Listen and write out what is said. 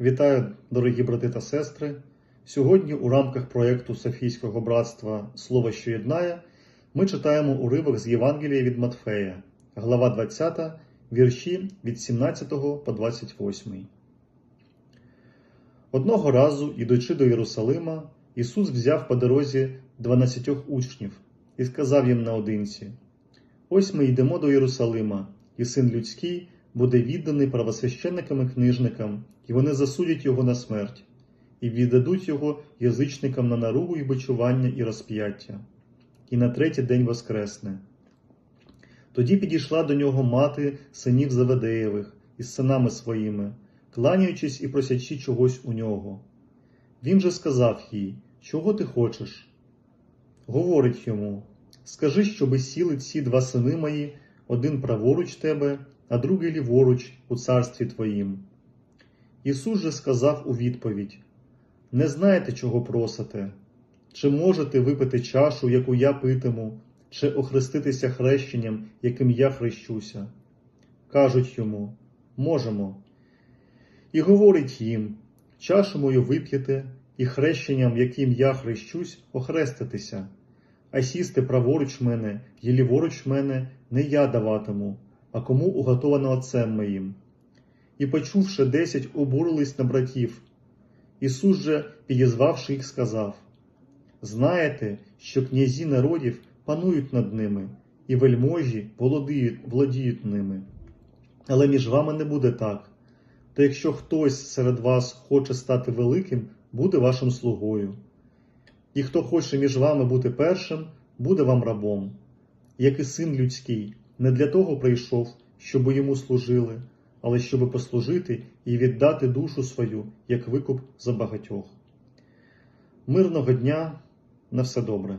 Вітаю, дорогі брати та сестри. Сьогодні у рамках проєкту Софійського братства Слово, що єднає, ми читаємо уривок з Євангелія від Матфея, глава 20, вірші від 17 по 28. Одного разу, ідучи до Єрусалима, Ісус взяв по дорозі дванадцятьох учнів і сказав їм наодинці: Ось ми йдемо до Єрусалима, і син людський буде відданий правосвященникам і книжникам, і вони засудять його на смерть, і віддадуть його язичникам на наругу і бичування і розп'яття, і на третій день воскресне. Тоді підійшла до нього мати синів Заведеєвих із синами своїми, кланяючись і просячи чогось у нього. Він же сказав їй, чого ти хочеш? Говорить йому, скажи, щоби сіли ці два сини мої, один праворуч тебе, а другий ліворуч у царстві твоїм. Ісус же сказав у відповідь: Не знаєте, чого просите, чи можете випити чашу, яку я питиму, чи охреститися хрещенням, яким я хрещуся? Кажуть йому, можемо. І говорить їм: чашу мою вип'єте, і хрещенням, яким я хрещусь, охреститися, а сісти праворуч мене і ліворуч мене не я даватиму, а кому уготовано отцем моїм. І, почувши десять, обурились на братів. Ісус же, підізвавши їх, сказав: Знаєте, що князі народів панують над ними, і вельможі володіють, володіють ними. Але між вами не буде так. Та якщо хтось серед вас хоче стати великим, буде вашим слугою. І хто хоче між вами бути першим, буде вам рабом, як і син людський, не для того прийшов, щоб йому служили, але щоб послужити і віддати душу свою, як викуп за багатьох. Мирного дня на все добре.